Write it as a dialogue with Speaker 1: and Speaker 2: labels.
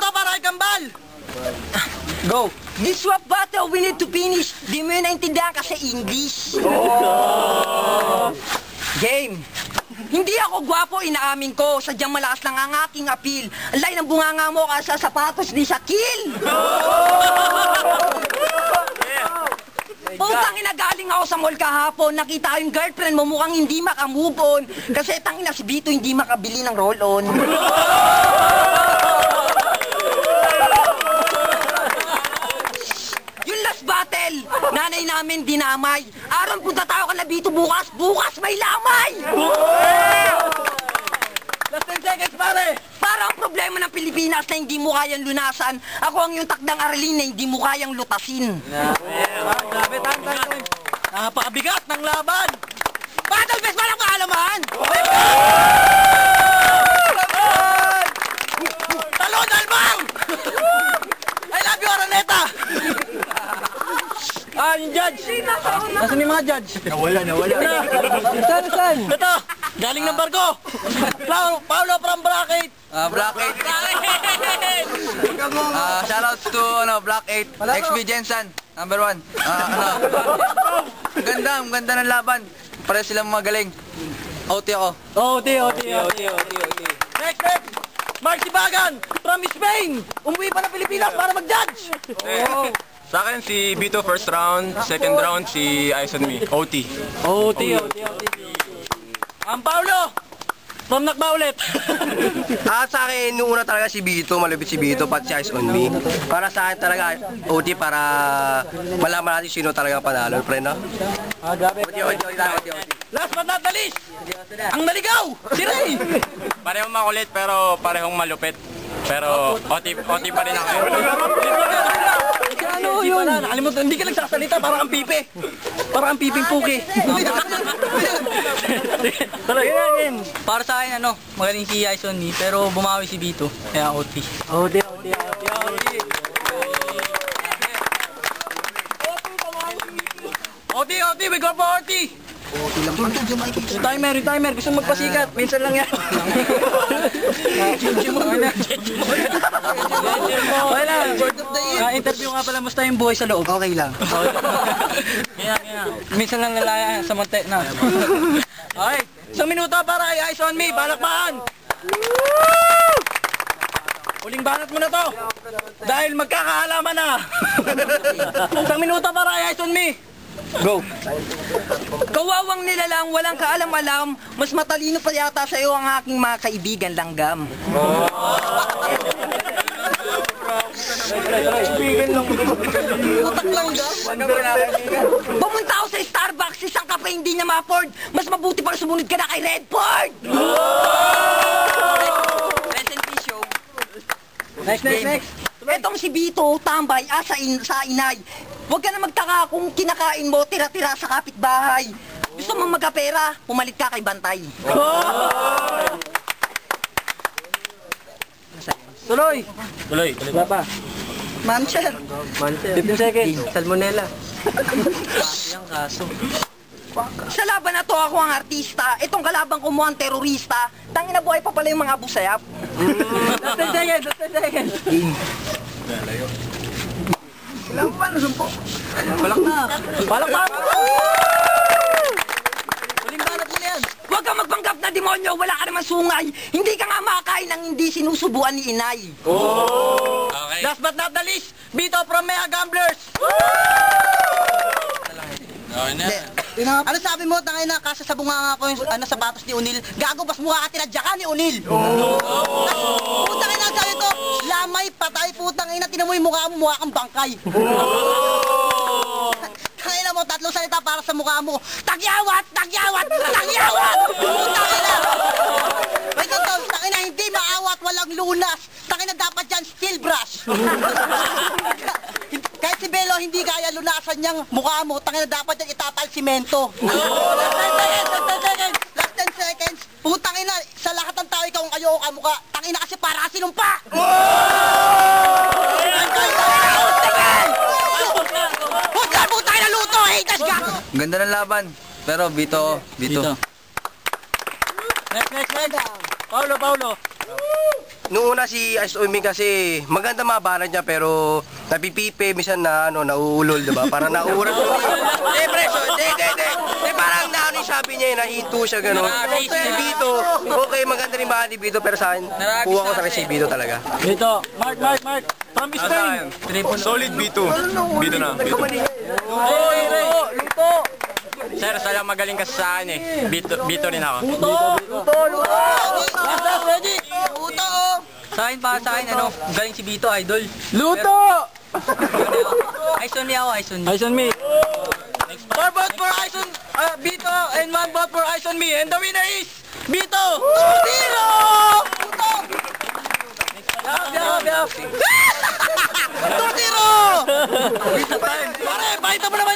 Speaker 1: minuto para kay Kambal.
Speaker 2: Go! This swap battle, we need to finish. Di mo yun naintindihan kasi English. Game! Hindi ako gwapo, inaamin ko. Sadyang malakas lang ang aking appeal. Ang layo ng bunganga mo ka sa sapatos ni Shaquille. Putang ina, galing ako sa mall kahapon. Nakita ko yung girlfriend mo mukhang hindi makamove on. Kasi tangina si Vito hindi makabili ng roll-on. Yung last battle, nanay namin dinamay. Aron punta tayo ka na Vito bukas, bukas may lamay!
Speaker 1: Last 10 seconds, pare.
Speaker 2: Para ang problema ng Pilipinas na hindi mo kayang lunasan, ako ang yung takdang aralin na hindi mo kayang lutasin.
Speaker 1: Grabe, time, time, time. Napakabigat ng laban. Battle best, walang kaalaman. Judge. Nasaan yung mga judge? Nawala, nawala. Saan, saan? Ito, galing ng barko. Paulo, Paulo from Bracket.
Speaker 3: Ah, Black 8. Ah, shoutouts to ano, Black 8. XB Jensen, number 1. Ah, ano. Ganda, ang ganda ng laban. Pareho silang magaling. OT ako.
Speaker 1: OT, OT, OT, OT, OT. Next, next. Mark Sibagan from Spain. Umuwi pa ng Pilipinas para mag-judge.
Speaker 4: Sa akin si Bito first round, second round si Ison Me, OT.
Speaker 1: OT, OT, OT. Ang Paulo from Nakba ulit.
Speaker 5: At sa akin, nung una talaga si Bito, malupit si Bito, pati si Eyes on Me. Para sa akin talaga, OT para malaman natin sino talaga panalo, pre, no?
Speaker 1: ah, grabe.
Speaker 5: OT, OT, OT, OT, OT.
Speaker 1: Last but not the least, ang naligaw, si Ray.
Speaker 4: Parehong makulit pero parehong malupit. Pero OT, OT pa rin ako.
Speaker 1: Ano yun? Nakalimutan, hindi ka nagsasalita, parang ang pipi. Parang ang piping puki. Tuloy.
Speaker 3: Para sa akin, ano, magaling si Ison Me, pero bumawi si Bito. Kaya OT.
Speaker 1: OT, OT, OT, OT. OT, OT, we go for OT! Yung timer, yung timer, gusto magpasikat, minsan lang yan. Okay lang. Ah, interview nga pala, musta yung buhay sa loob? Okay lang. Kaya, kaya. Minsan lang lalaya sa monte na. Okay, isang minuto para ay eyes on me, balakbakan! Huling banat mo na to. Dahil magkakaalaman na. isang minuto para ay eyes on me. Go.
Speaker 2: Kawawang nilalang, walang kaalam-alam, mas matalino pa yata sa iyo ang aking mga kaibigan langgam. Utak langgam? Pumunta ako sa Starbucks, isang kape hindi niya ma-afford. Mas mabuti pang sumunod ka na kay Redford! Present show.
Speaker 1: Next, next, next.
Speaker 2: Etong si Bito, tambay, asa in, sa inay. Huwag ka na magtaka kung kinakain mo tira-tira sa kapitbahay. Gusto mo magkapera, pumalit ka kay Bantay.
Speaker 1: Tuloy. Tuloy. Tuloy pa.
Speaker 2: Mancher.
Speaker 1: 15 seconds. Salmonella.
Speaker 3: Yung kaso.
Speaker 2: Sa laban na to, ako ang artista. Itong kalaban ko mo ang terorista. Tangina buhay pa pala yung mga busayap.
Speaker 1: Last 10 seconds. Last 10 seconds. Balak pa. Huling banat mo na yan.
Speaker 2: Huwag kang magpanggap na demonyo, wala ka naman sungay. Hindi ka nga makakain ng hindi sinusubuan ni inay.
Speaker 4: Okay.
Speaker 1: Last but not the least, Bito from Mea Gamblers.
Speaker 4: Okay na.
Speaker 6: Ano sabi mo, tangay na, kasi sa bunganga ko yung ano, sapatos ni Unil, gago, mas mukha ka tinadya ka ni Unil. Putang patay, putang ina, tinan mo yung mukha mo, mukha kang bangkay. Tangay na mo, tatlong salita para sa mukha mo, tagyawat, tagyawat, tagyawat! Putang ina! May totoo, tangay na, hindi maawat, walang lunas. Tangay na, dapat dyan, steel brush. Kahit si Belo hindi kaya lunasan niyang mukha mo, tangina dapat yan itapal simento. Last 10 seconds, last 10 seconds, last 10 seconds. Putang ina, sa lahat ng tao ikaw ang ayoko ka mukha. Tangina kasi para ka sinumpa. Puta, putang ina luto, eh, tas gago.
Speaker 3: Ang Ganda ng laban. Pero Bito, Bito.
Speaker 1: Next, next, next. Paulo, Paulo.
Speaker 5: Noong una si Ice Omi kasi maganda mga banat niya pero napipipe, minsan na ano, nauulol, di ba? Parang nauurat. Eh, preso, hindi, hindi, hindi. Parang na ano yung sabi niya, eh, nahinto siya gano'n. Si Vito, okay, maganda rin ba ni Vito pero sa akin, kuha ko talaga si Vito talaga.
Speaker 1: Dito. Mark, Mark, Mark.
Speaker 4: Sa
Speaker 1: Spain.
Speaker 4: akin. Solid B2. B2 na. B2. Sir, salang magaling kasi sa akin eh. B2, B2 rin ako.
Speaker 1: Last, last, ready.
Speaker 6: Puta oh.
Speaker 2: Sa akin, para sa akin, ano, galing si Bito, idol.
Speaker 1: Luto!
Speaker 2: Ison niya ako, Ison
Speaker 1: Eyes on me. Four votes for Eyes on uh, Bito and one vote for Eyes on me. And the winner is Bito! Zero! Yup, yup, yup. Two-zero! Pare, pakita mo naman